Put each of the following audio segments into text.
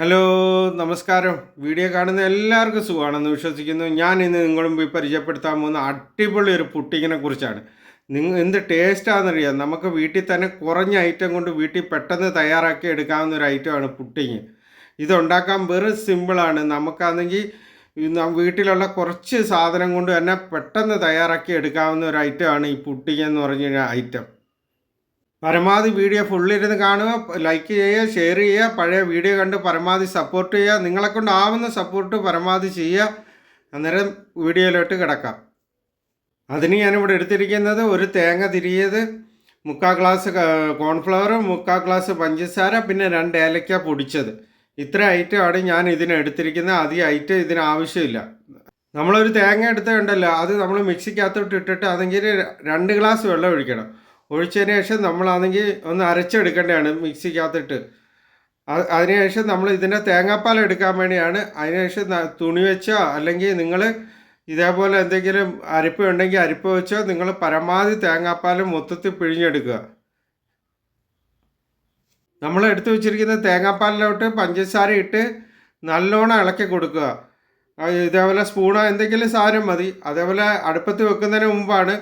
Hello നമസ്കാരം. Video കാണുന്ന എല്ലാവർക്കും സുഖമാണെന്ന് വിശ്വസിക്കുന്നു. ഞാൻ ഇന്ന് നിങ്ങളും പരിചയപ്പെടുത്താൻ പോകുന്ന അടിപൊളി ഒരു പുട്ടിങ്ങിനെ കുറിച്ചാണ്. നിങ്ങൾ എന്ത് ടേസ്റ്റാണെന്നറിയാം. നമുക്ക് വീട്ടിൽ തന്നെ കുറഞ്ഞ ഐറ്റം കൊണ്ട് വീട്ടിൽ പെട്ടെന്ന് തയ്യാറാക്കി എടുക്കാവുന്ന ഒരു ഐറ്റമാണ് പുട്ടിങ്. ഇതുണ്ടാക്കാൻ വെറും സിമ്പിളാണ്. നമുക്കാണെങ്കിൽ വീട്ടിലുള്ള കുറച്ച് സാധനം കൊണ്ട് തന്നെ പെട്ടെന്ന് തയ്യാറാക്കി എടുക്കാവുന്ന ഒരു ഐറ്റമാണ് ഈ പുട്ടിങ് എന്ന് പറഞ്ഞ ഐറ്റം. പരമാവധി വീഡിയോ ഫുള്ളിരുന്ന് കാണുക ലൈക്ക് ചെയ്യുക ഷെയർ ചെയ്യുക പഴയ വീഡിയോ കണ്ട് പരമാവധി സപ്പോർട്ട് ചെയ്യുക നിങ്ങളെ കൊണ്ടാവുന്ന സപ്പോർട്ട് പരമാവധി ചെയ്യുക. അന്നേരം വീഡിയോയിലോട്ട് കിടക്കാം. അതിന് ഞാനിവിടെ എടുത്തിരിക്കുന്നത് ഒരു തേങ്ങ തിരിയത് മുക്കാൽ ഗ്ലാസ് കോൺഫ്ലവർ മുക്കാൽ ഗ്ലാസ് പഞ്ചസാര പിന്നെ രണ്ട് ഏലക്ക പൊടിച്ചത്. ഇത്ര ഐറ്റമാണ് ഞാൻ ഇതിന് എടുത്തിരിക്കുന്നത്. അധികം ഐറ്റം ഇതിന് ആവശ്യമില്ല. നമ്മളൊരു തേങ്ങ എടുത്തുണ്ടല്ലോ അത് നമ്മൾ മിക്സിക്കകത്തോട്ട് ഇട്ടിട്ട് അതെങ്കിൽ രണ്ട് ഗ്ലാസ് വെള്ളം ഒഴിക്കണം. ഒഴിച്ചതിന് ശേഷം നമ്മളാണെങ്കിൽ ഒന്ന് അരച്ചെടുക്കേണ്ടതാണ് മിക്സിക്കകത്തിട്ട്. അതിനുശേഷം നമ്മൾ ഇതിന്റെ തേങ്ങാപ്പാൽ എടുക്കാൻ വേണ്ടിയാണ്. അതിനുശേഷം തുണി വെച്ചോ അല്ലെങ്കിൽ നിങ്ങൾ ഇതേപോലെ എന്തെങ്കിലും അരിപ്പ് ഉണ്ടെങ്കിൽ അരിപ്പ് വെച്ചോ നിങ്ങൾ പരമാവധി തേങ്ങാപ്പാൽ മൊത്തത്തിൽ പിഴിഞ്ഞെടുക്കുക. നമ്മൾ എടുത്തു വെച്ചിരിക്കുന്ന തേങ്ങാപ്പാലിലോട്ട് പഞ്ചസാര ഇട്ട് നല്ലോണം ഇളക്കി കൊടുക്കുക. ഇതേപോലെ സ്പൂണോ എന്തെങ്കിലും സാധനം മതി. അതേപോലെ അടുപ്പത്ത് വെക്കുന്നതിന് മുമ്പാണ്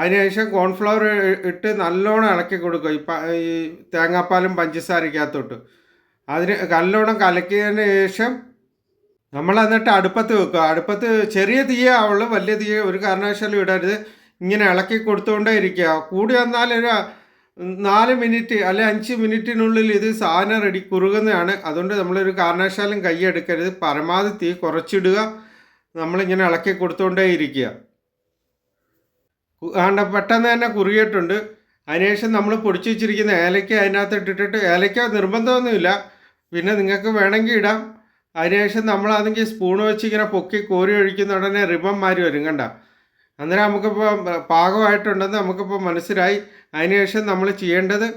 അതിനുശേഷം കോൺഫ്ലവർ ഇട്ട് നല്ലോണം ഇളക്കി കൊടുക്കുക ഈ ഈ തേങ്ങാപ്പാലും പഞ്ചസാരക്കകത്തോട്ട് അതിന് നല്ലോണം കലക്കിയതിന് ശേഷം നമ്മൾ എന്നിട്ട് അടുപ്പത്ത് വെക്കുക. അടുപ്പത്ത് ചെറിയ തീയേ ആവുള്ളൂ. വലിയ തീയ ഒരു കാരണവശാലും ഇടരുത്. ഇങ്ങനെ ഇളക്കി കൊടുത്തുകൊണ്ടേ ഇരിക്കുക. കൂടി വന്നാൽ ഒരു നാല് മിനിറ്റ് അല്ലെ അഞ്ച് മിനിറ്റിനുള്ളിൽ ഇത് സാധനം റെഡി കുറുകുന്നതാണ്. അതുകൊണ്ട് നമ്മളൊരു കാരണവശാലും കൈ എടുക്കരുത്. പരമാവധി തീ കുറച്ചിടുക. നമ്മളിങ്ങനെ ഇളക്കി കൊടുത്തുകൊണ്ടേ ഇരിക്കുക. കു- ആണ്ട പെട്ടെന്ന് തന്നെ കുറുകിയിട്ടുണ്ട്. അതിനുശേഷം നമ്മൾ പൊടിച്ചു വെച്ചിരിക്കുന്ന ഏലയ്ക്ക അതിനകത്ത് ഇട്ടിട്ട് ഏലയ്ക്ക നിർബന്ധമൊന്നുമില്ല. പിന്നെ നിങ്ങൾക്ക് വേണമെങ്കിൽ ഇടാം. അതിനുശേഷം നമ്മളാണെങ്കിൽ സ്പൂൺ വെച്ച് ഇങ്ങനെ പൊക്കി കോരി ഒഴിക്കുന്ന ഉടനെ റിബൺ മാറി വരും കണ്ട? അന്നേരം നമുക്കിപ്പോൾ പാകമായിട്ടുണ്ടെന്ന് നമുക്കിപ്പോൾ മനസ്സിലായി. അതിനുശേഷം നമ്മൾ ചെയ്യേണ്ടത്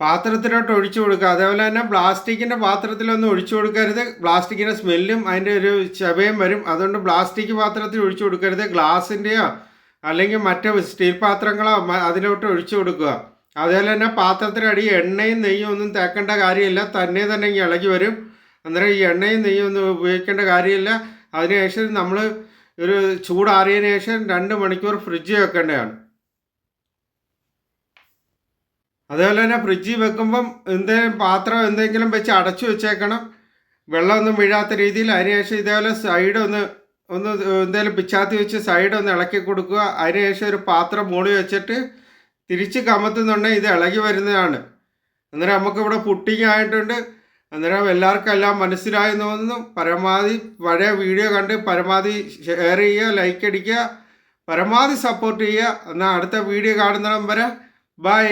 പാത്രത്തിലോട്ട് ഒഴിച്ചു കൊടുക്കുക. അതേപോലെ തന്നെ പ്ലാസ്റ്റിക്കിന്റെ പാത്രത്തിലൊന്നും ഒഴിച്ചു കൊടുക്കരുത്. പ്ലാസ്റ്റിക്കിന്റെ സ്മെല്ലും അതിന്റെ ഒരു ചവയും വരും. അതുകൊണ്ട് പ്ലാസ്റ്റിക് പാത്രത്തിൽ ഒഴിച്ചു കൊടുക്കരുത്. ഗ്ലാസിന്റെയോ അല്ലെങ്കിൽ മറ്റ് സ്റ്റീൽ പാത്രങ്ങളോ അതിലോട്ട് ഒഴിച്ചു കൊടുക്കുക. അതുപോലെ തന്നെ പാത്രത്തിനടി എണ്ണയും നെയ്യും ഒന്നും തേക്കേണ്ട കാര്യമില്ല. തന്നെ തന്നെ ഇളകി വരും. അന്നേരം ഈ എണ്ണയും നെയ്യും ഒന്നും ഉപയോഗിക്കേണ്ട കാര്യമില്ല. അതിനുശേഷം നമ്മൾ ഒരു ചൂടാറിയതിന് ശേഷം രണ്ട് മണിക്കൂർ ഫ്രിഡ്ജ് വെക്കേണ്ടതാണ്. അതുപോലെ തന്നെ ഫ്രിഡ്ജിൽ വെക്കുമ്പം എന്തെങ്കിലും പാത്രം എന്തെങ്കിലും വെച്ച് അടച്ചു വെച്ചേക്കണം. വെള്ളമൊന്നും വീഴാത്ത രീതിയിൽ അതിനുശേഷം ഇതേപോലെ സൈഡ് ഒന്ന് ഒന്ന് എന്തെങ്കിലും പിച്ചാത്തി വെച്ച് സൈഡ് ഒന്ന് ഇളക്കി കൊടുക്കുക. അതിനുശേഷം ഒരു പാത്രം മൂടി വെച്ചിട്ട് തിരിച്ച് കമത്തുന്നുണ്ടെങ്കിൽ ഇത് ഇളകി വരുന്നതാണ്. അന്നേരം നമുക്കിവിടെ പുട്ടിങ് ആയിട്ടുണ്ട്. അന്നേരം എല്ലാവർക്കും എല്ലാം മനസ്സിലായി തോന്നുന്നു. പരമാവധി പഴയ വീഡിയോ കണ്ട് പരമാവധി ഷെയർ ചെയ്യുക ലൈക്ക് അടിക്കുക. പരമാവധി സപ്പോർട്ട് ചെയ്യുക. എന്നാൽ അടുത്ത വീഡിയോ കാണുന്നിടം വരെ. ബൈ